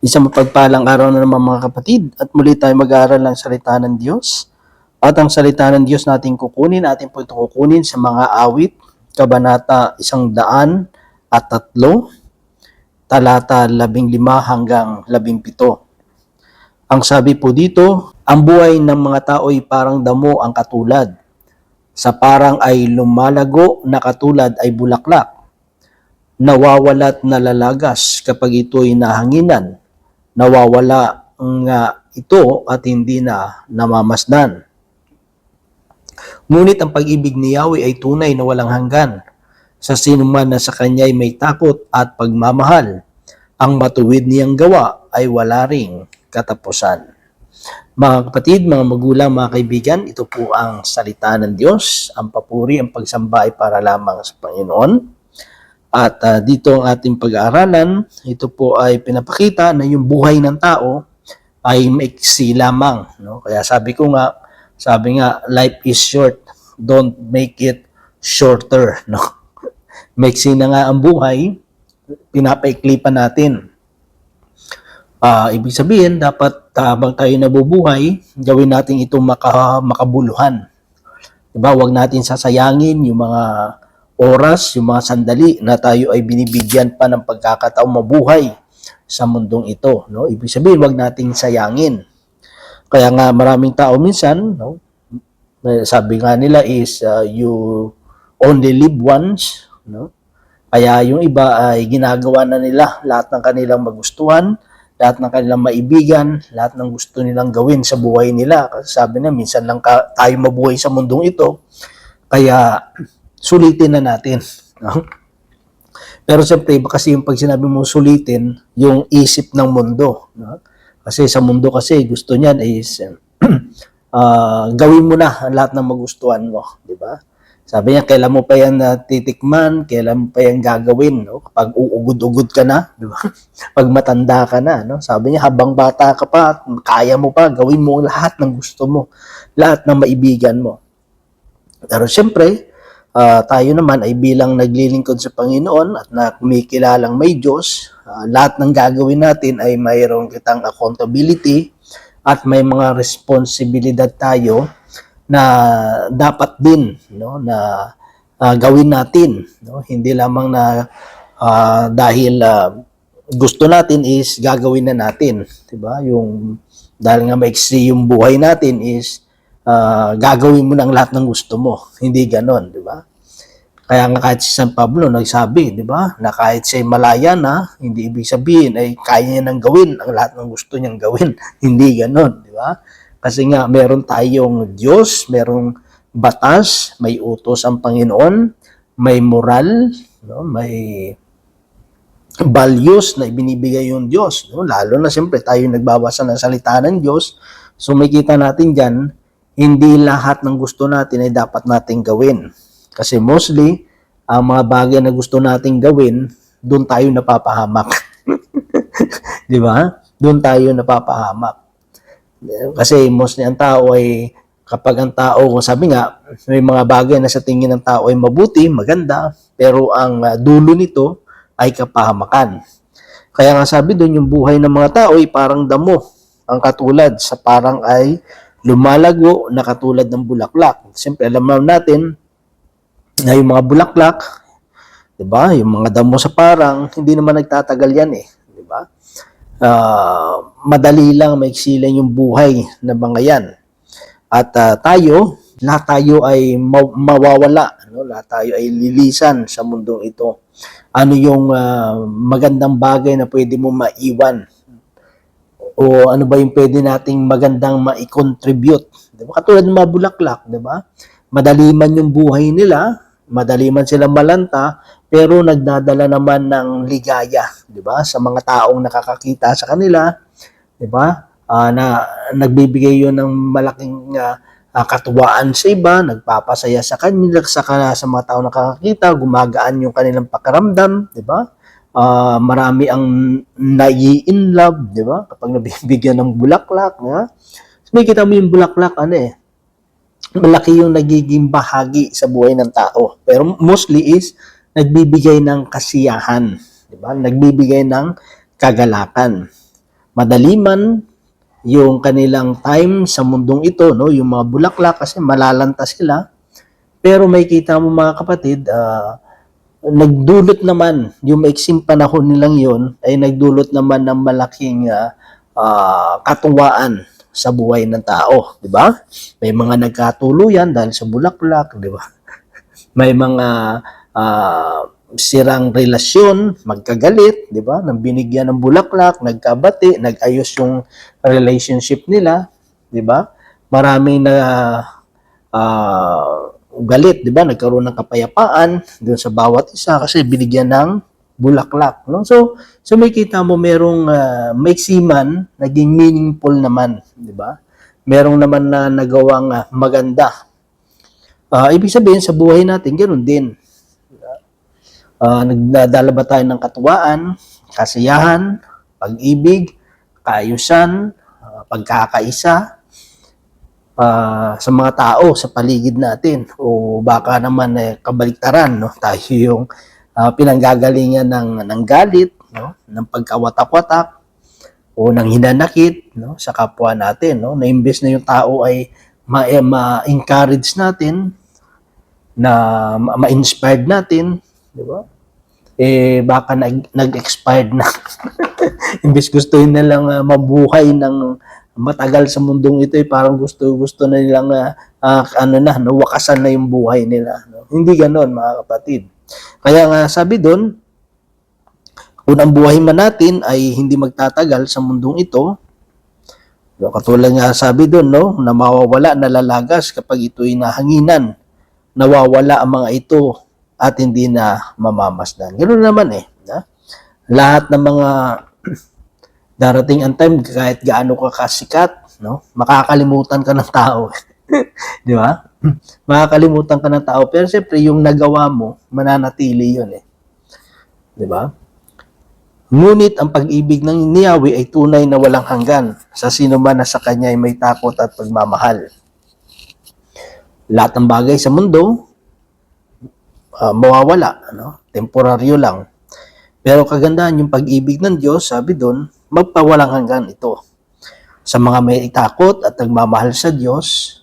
Isang mapagpalang araw na naman mga kapatid at muli tayo mag-aaral ng salita ng Diyos. At ang salita ng Diyos natin kukunin, atin po ito kukunin sa mga awit, kabanata isang daan at tatlo, talata labing lima hanggang labing pito. Ang sabi po dito, ang buhay ng mga tao ay parang damo ang katulad. Sa parang ay lumalago na katulad ay bulaklak. Nawawala't nalalagas kapag ito'y nahanginan nawawala nga ito at hindi na namamasdan. Ngunit ang pag-ibig ni Yahweh ay tunay na walang hanggan. Sa sino man na sa kanya ay may takot at pagmamahal, ang matuwid niyang gawa ay wala ring katapusan. Mga kapatid, mga magulang, mga kaibigan, ito po ang salita ng Diyos. Ang papuri, ang pagsamba ay para lamang sa Panginoon. At ah, dito ang ating pag-aaralan, ito po ay pinapakita na yung buhay ng tao ay maiksi lamang. No? Kaya sabi ko nga, sabi nga, life is short. Don't make it shorter. No? maiksi na nga ang buhay, pinapaikli pa natin. Ah, ibig sabihin, dapat habang tayo nabubuhay, gawin natin ito maka, makabuluhan. Diba? Huwag natin sasayangin yung mga oras, yung mga sandali na tayo ay binibigyan pa ng pagkakataong mabuhay sa mundong ito. No? Ibig sabihin, wag nating sayangin. Kaya nga maraming tao minsan, no? sabi nga nila is uh, you only live once. No? Kaya yung iba ay ginagawa na nila lahat ng kanilang magustuhan, lahat ng kanilang maibigan, lahat ng gusto nilang gawin sa buhay nila. Kasi sabi na, minsan lang ka, tayo mabuhay sa mundong ito. Kaya sulitin na natin. No? Pero siyempre, kasi yung pag sinabi mo sulitin, yung isip ng mundo. No? Kasi sa mundo kasi, gusto niyan is uh, gawin mo na lahat ng magustuhan mo. Di ba? Sabi niya, kailan mo pa yan uh, titikman, kailan mo pa yan gagawin, no? Kapag uugod-ugod ka na, di ba? Pag matanda ka na, no? Sabi niya, habang bata ka pa, kaya mo pa, gawin mo lahat ng gusto mo, lahat ng maibigan mo. Pero siyempre, uh, tayo naman ay bilang naglilingkod sa Panginoon at na kumikilalang may Diyos, uh, lahat ng gagawin natin ay mayroong kitang accountability at may mga responsibilidad tayo na dapat din no na uh, gawin natin no. Hindi lamang na uh, dahil uh, gusto natin is gagawin na natin 'di ba? Yung dahil nga maiksi yung buhay natin is uh, gagawin mo ng lahat ng gusto mo hindi ganon 'di ba kaya nga kahit si San Pablo nagsabi, di ba, na kahit siya malaya na, hindi ibig sabihin ay kaya niya nang gawin ang lahat ng gusto niyang gawin. hindi ganon, di ba? Kasi nga meron tayong Diyos, merong batas, may utos ang Panginoon, may moral, no? may values na ibinibigay yung Diyos. No? Lalo na siyempre tayo nagbabasa ng salita ng Diyos. So makita natin dyan, hindi lahat ng gusto natin ay dapat nating gawin. Kasi mostly, ang mga bagay na gusto nating gawin, doon tayo napapahamak. Di ba? Doon tayo napapahamak. Kasi mostly ang tao ay kapag ang tao, sabi nga, may mga bagay na sa tingin ng tao ay mabuti, maganda, pero ang uh, dulo nito ay kapahamakan. Kaya nga sabi doon, yung buhay ng mga tao ay parang damo, ang katulad sa parang ay lumalago na katulad ng bulaklak. Siyempre, alam natin na yung mga bulaklak, 'di ba? Yung mga damo sa parang hindi naman nagtatagal 'yan eh, 'di ba? Uh, madali lang maiksi lang yung buhay ng mga 'yan. At uh, tayo, lahat tayo ay ma- mawawala, no? Lahat tayo ay lilisan sa mundong ito. Ano yung uh, magandang bagay na pwede mo maiwan? O ano ba yung pwede nating magandang ma-contribute? 'Di ba? Katulad ng mga bulaklak, 'di ba? Madali man yung buhay nila, madali man sila malanta, pero nagdadala naman ng ligaya, 'di ba? Sa mga taong nakakakita sa kanila, 'di ba? Uh, na nagbibigay 'yon ng malaking uh, katuwaan sa iba, nagpapasaya sa kanila sa sa mga taong nakakakita, gumagaan yung kanilang pakiramdam, 'di ba? Uh, marami ang nai-in love, 'di ba? Kapag nabibigyan ng bulaklak? So, may kita mo yung bulaklak ano eh, malaki yung nagiging bahagi sa buhay ng tao. Pero mostly is nagbibigay ng kasiyahan, di ba? Nagbibigay ng kagalakan. madaliman yung kanilang time sa mundong ito, no? Yung mga bulaklak kasi malalanta sila. Pero may kita mo mga kapatid, ah, nagdulot naman, yung maiksing panahon nilang yon ay nagdulot naman ng malaking ah, ah, katuwaan sa buhay ng tao, di ba? May mga nagkatuluyan dahil sa bulaklak, di ba? May mga ah, sirang relasyon, magkagalit, di ba? Nang binigyan ng bulaklak, nagkabati, nagayos yung relationship nila, di ba? Maraming na ah, galit, di ba? Nagkaroon ng kapayapaan doon sa bawat isa kasi binigyan ng bulaklak, no? So, so may kita mo merong uh, maiksiman, naging meaningful naman, di ba? Merong naman na nagawang ah, maganda. Ah, ibig sabihin sa buhay natin, ganoon din. Ah, nagdadala ba tayo ng katuwaan, kasiyahan, pag-ibig, kaayusan, ah, pagkakaisa, ah, sa mga tao sa paligid natin. O baka naman eh, kabaliktaran no? Tayo yung ah, pinanggagalingan ng ng galit no? Ng pagkawatak-watak o ng hinanakit no? Sa kapwa natin no? Na imbes na yung tao ay ma- eh, ma-encourage natin na ma- ma-inspired natin di ba? Eh baka nag, nag-expired na. Imbes gusto na lang ah, mabuhay ng matagal sa mundong ito eh parang gusto gusto na nilang ah, ano na nawakasan na yung buhay nila no? hindi ganoon mga kapatid kaya nga sabi doon kung ang buhay man natin ay hindi magtatagal sa mundong ito no, katulad nga sabi doon no na mawawala nalalagas kapag ito'y nahanginan nawawala ang mga ito at hindi na mamamasdan ganoon naman eh na? lahat ng mga darating ang time kahit gaano ka kasikat, no? Makakalimutan ka ng tao. Di ba? Makakalimutan ka ng tao. Pero siyempre, yung nagawa mo, mananatili yun eh. Di ba? Ngunit ang pag-ibig ng niyawi ay tunay na walang hanggan sa sino man na sa kanya ay may takot at pagmamahal. Lahat ng bagay sa mundo, ah, mawawala, ano? temporaryo lang. Pero kagandahan yung pag-ibig ng Diyos, sabi doon, magpawalang hanggan ito. Sa mga may takot at nagmamahal sa Diyos,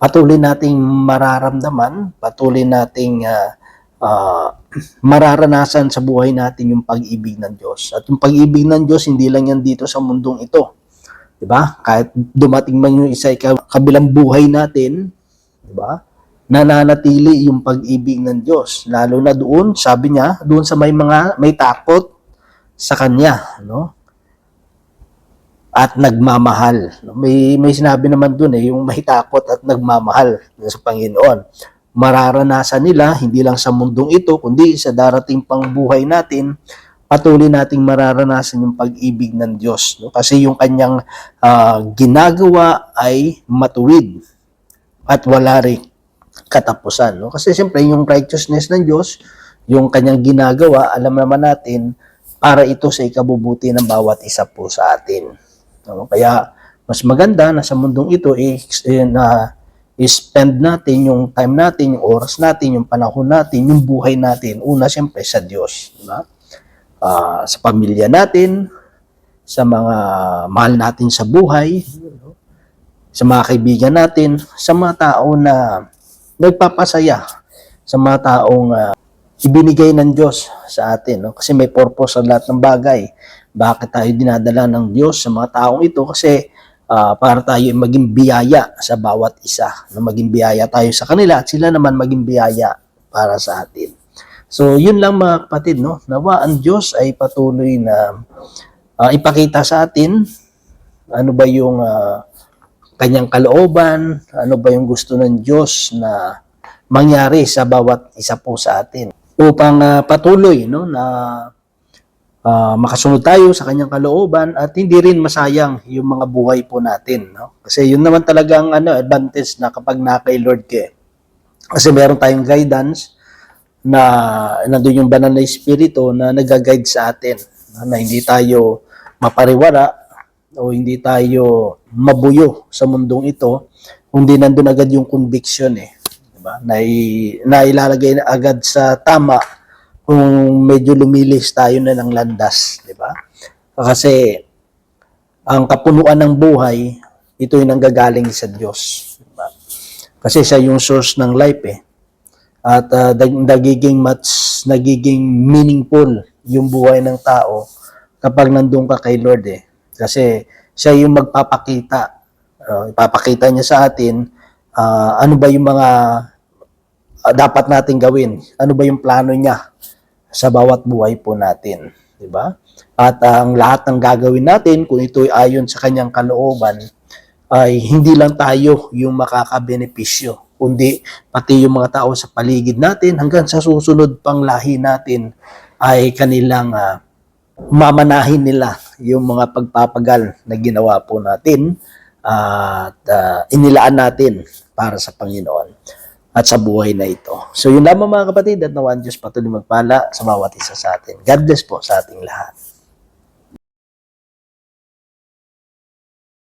patuloy nating mararamdaman, patuloy nating ah, ah, mararanasan sa buhay natin yung pag-ibig ng Diyos. At yung pag-ibig ng Diyos, hindi lang yan dito sa mundong ito. 'Di ba? Kahit dumating man yung isa ka- kabilang buhay natin, 'di ba? Nananatili yung pag-ibig ng Diyos. Lalo na doon, sabi niya, doon sa may mga may takot sa kanya, no? At nagmamahal. May may sinabi naman doon eh, yung may takot at nagmamahal sa Panginoon. Mararanasan nila hindi lang sa mundong ito, kundi sa darating pang buhay natin, patuloy nating mararanasan yung pag-ibig ng Diyos. No? Kasi yung kanyang ah, ginagawa ay matuwid at wala rin katapusan. No? Kasi siyempre yung righteousness ng Diyos, yung kanyang ginagawa, alam naman natin, para ito sa ikabubuti ng bawat isa po sa atin. No? Kaya mas maganda na sa mundong ito eh, na i-spend natin yung time natin, yung oras natin, yung panahon natin, yung buhay natin. Una, siyempre, sa Diyos. Di ba? Ah, sa pamilya natin, sa mga mahal natin sa buhay, sa mga kaibigan natin, sa mga tao na nagpapasaya, sa mga taong ah, ibinigay ng Diyos sa atin. No? Kasi may purpose sa lahat ng bagay. Bakit tayo dinadala ng Diyos sa mga taong ito? Kasi ah, para tayo ay maging biyaya sa bawat isa. Na maging biyaya tayo sa kanila at sila naman maging biyaya para sa atin. So, yun lang mga kapatid, no? Nawa ang Diyos ay patuloy na ah, ipakita sa atin ano ba yung ah, kanyang kalooban, ano ba yung gusto ng Diyos na mangyari sa bawat isa po sa atin upang ah, patuloy no na ah, makasunod tayo sa kanyang kalooban at hindi rin masayang yung mga buhay po natin no kasi yun naman talagang ano advantage na kapag na kay Lord ka eh. kasi meron tayong guidance na nandun yung banal na espiritu na nag-guide sa atin na hindi tayo mapariwara o hindi tayo mabuyo sa mundong ito kundi nandun agad yung conviction eh diba? na, na ilalagay na agad sa tama kung medyo lumilis tayo na ng landas, di ba? Kasi ang kapunuan ng buhay, ito yung nanggagaling sa Diyos. Diba? Kasi siya yung source ng life eh. At dag- nagiging much, nagiging meaningful yung buhay ng tao kapag nandun ka kay Lord eh. Kasi siya yung magpapakita. Uh, ipapakita niya sa atin ah, ano ba yung mga ah, dapat natin gawin. Ano ba yung plano niya sa bawat buhay po natin. Di ba? At ang lahat ng gagawin natin, kung ito ay ayon sa kanyang kalooban, ay hindi lang tayo yung makakabenepisyo, kundi pati yung mga tao sa paligid natin hanggang sa susunod pang lahi natin ay kanilang ah, mamanahin nila yung mga pagpapagal na ginawa po natin at ah, inilaan natin para sa Panginoon at sa buhay na ito. So yun lamang mga kapatid at nawan Diyos patuloy magpala sa bawat isa sa atin. God bless po sa ating lahat.